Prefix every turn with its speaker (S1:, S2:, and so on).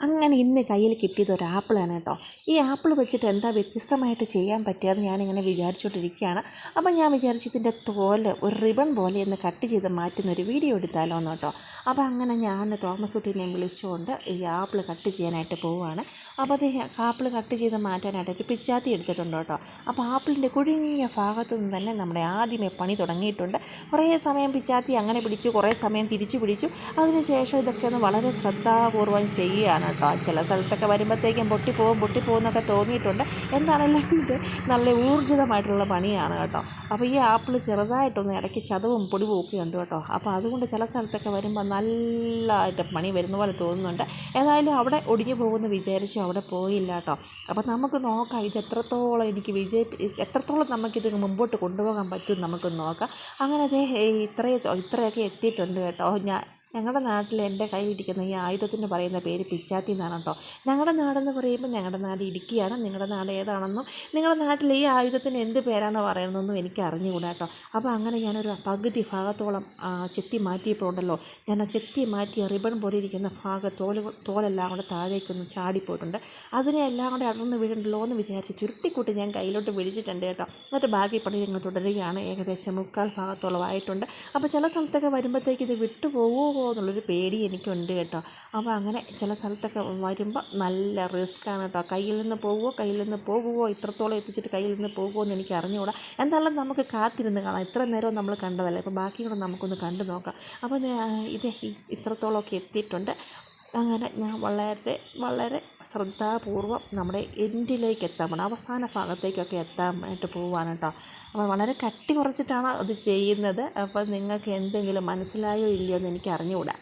S1: അങ്ങനെ ഇന്ന് കയ്യിൽ കിട്ടിയത് ഒരു ആപ്പിളാണ് കേട്ടോ. ഈ ആപ്പിൾ വെച്ചിട്ട് എന്താ വ്യത്യസ്തമായിട്ട് ചെയ്യാൻ പറ്റുകയെന്ന് ഞാനിങ്ങനെ വിചാരിച്ചുകൊണ്ടിരിക്കുകയാണ് അപ്പോൾ ഞാൻ വിചാരിച്ചു ഇതിന്റെ തോൽ ഒരു റിബൺ പോലെ ഒന്ന് കട്ട് ചെയ്ത് മാറ്റുന്ന ഒരു വീഡിയോ എടുത്താലോ എന്ന് കേട്ടോ. അപ്പോൾ അങ്ങനെ ഞാൻ തോമസ് കുട്ടീനെ വിളിച്ചുകൊണ്ട് ഈ ആപ്പിൾ കട്ട് ചെയ്യാനായിട്ട് പോവുകയാണ്. അപ്പോൾ അത് ആപ്പിൾ കട്ട് ചെയ്ത് മാറ്റാനായിട്ട് ഒരു പിച്ചാത്തി എടുത്തിട്ടുണ്ട് കേട്ടോ. അപ്പോൾ ആപ്പിളിന്റെ കുഴിഞ്ഞ ഭാഗത്തു നിന്ന് തന്നെ നമ്മുടെ ആദ്യമേ പണി തുടങ്ങിയിട്ടുണ്ട്. കുറേ സമയം പിച്ചാത്തി അങ്ങനെ പിടിച്ചു കുറേ സമയം തിരിച്ചു പിടിച്ചു. അതിനുശേഷം ഇതൊക്കെ ഒന്ന് വളരെ ശ്രദ്ധാപൂർവം ചെയ്യുകയാണ് കേട്ടോ ചില സ്ഥലത്തൊക്കെ വരുമ്പോഴത്തേക്കും പൊട്ടിപ്പോവും പൊട്ടിപ്പോകുന്നൊക്കെ തോന്നിയിട്ടുണ്ട്. എന്താണെങ്കിലും ഇത് നല്ല ഊർജിതമായിട്ടുള്ള പണിയാണ് കേട്ടോ. അപ്പോൾ ഈ ആപ്പിൾ ചെറുതായിട്ടൊന്ന് ഇടയ്ക്ക് ചതവും പൊടിവും ഒക്കെ ഉണ്ട് കേട്ടോ. അപ്പോൾ അതുകൊണ്ട് ചില സ്ഥലത്തൊക്കെ വരുമ്പോൾ നല്ലതായിട്ട് പണി വരുന്ന പോലെ തോന്നുന്നുണ്ട്. ഏതായാലും അവിടെ ഒടിഞ്ഞു പോകുമെന്ന് വിചാരിച്ചു അവിടെ പോയില്ല കേട്ടോ. അപ്പോൾ നമുക്ക് നോക്കാം ഇത് എത്രത്തോളം എനിക്ക് വിജയി എത്രത്തോളം നമുക്കിത് മുമ്പോട്ട് കൊണ്ടുപോകാൻ പറ്റും നമുക്ക് നോക്കാം. അങ്ങനെ അതേ ഇത്രയും ഇത്രയൊക്കെ എത്തിയിട്ടുണ്ട് കേട്ടോ. ഞാൻ ഞങ്ങളുടെ നാട്ടിൽ എന്റെ കയ്യിലിരിക്കുന്ന ഈ ആയുധത്തിന് പറയുന്ന പേര് പിച്ചാത്തി എന്നാണ് കേട്ടോ. ഞങ്ങളുടെ നാടെന്ന് പറയുമ്പോൾ ഞങ്ങളുടെ നാട് ഇടുക്കിയാണ്. നിങ്ങളുടെ നാട് ഏതാണെന്നും നിങ്ങളുടെ നാട്ടിൽ ഈ ആയുധത്തിന് എന്ത് പേരാണോ പറയുന്നതെന്നും എനിക്ക് അറിഞ്ഞുകൂടാ കേട്ടോ. അപ്പോൾ അങ്ങനെ ഞാനൊരു പകുതി ഭാഗത്തോളം ചെത്തി മാറ്റിയപ്പോൾ ഉണ്ടല്ലോ ഞാൻ ആ ചെത്തി മാറ്റിയ റിബൺ പോലെ ഇരിക്കുന്ന ഭാഗ തോൽ തോലെല്ലാം കൂടെ താഴേക്കൊന്ന് ചാടിപ്പോയിട്ടുണ്ട്. അതിനെ എല്ലാം കൂടെ അടർന്ന് വീഴണ്ടല്ലോ എന്ന് വിചാരിച്ച് ചുരുട്ടിക്കൂട്ടി ഞാൻ കയ്യിലോട്ട് പിടിച്ചിട്ടുണ്ട് കേട്ടോ. എന്നിട്ട് ബാക്കി പണി ഞങ്ങൾ തുടരുകയാണ്. ഏകദേശം മുക്കാൽ ഭാഗത്തോളം ആയിട്ടുണ്ട്. അപ്പോൾ ചില സ്ഥലത്തൊക്കെ വരുമ്പോഴത്തേക്ക് ഇത് വിട്ടുപോകുമോ എന്നുള്ളൊരു പേടി എനിക്കുണ്ട് കേട്ടോ. അപ്പോൾ അങ്ങനെ ചില സ്ഥലത്തൊക്കെ വരുമ്പോൾ നല്ല റിസ്ക്കാണ് കേട്ടോ. കയ്യിൽ നിന്ന് പോകുമോ കയ്യിൽ നിന്ന് പോകുമോ ഇത്രത്തോളം എത്തിച്ചിട്ട് കയ്യിൽ നിന്ന് പോകുമോ എന്ന് എനിക്ക് അറിഞ്ഞുകൂടാ. എന്തായാലും നമുക്ക് കാത്തിരുന്ന് കാണാം. ഇത്ര നേരവും നമ്മൾ കണ്ടതല്ലേ. അപ്പോൾ ബാക്കി നമുക്കൊന്ന് കണ്ടു നോക്കാം. അപ്പോൾ ഇത് ഇത്രത്തോളമൊക്കെ എത്തിയിട്ടുണ്ട്. അങ്ങനെ ഞാൻ വളരെ വളരെ ശ്രദ്ധാപൂർവം നമ്മുടെ എൻഡിലേക്ക് എത്താൻ പോകണം അവസാന ഭാഗത്തേക്കൊക്കെ എത്താനായിട്ട് പോവാണ് കേട്ടോ. അപ്പോൾ വളരെ കട്ടി കുറച്ചിട്ടാണ് അത് ചെയ്യുന്നത്. അപ്പോൾ നിങ്ങൾക്ക് എന്തെങ്കിലും മനസ്സിലായോ ഇല്ലയോ എന്ന് എനിക്ക് അറിഞ്ഞുകൂടാ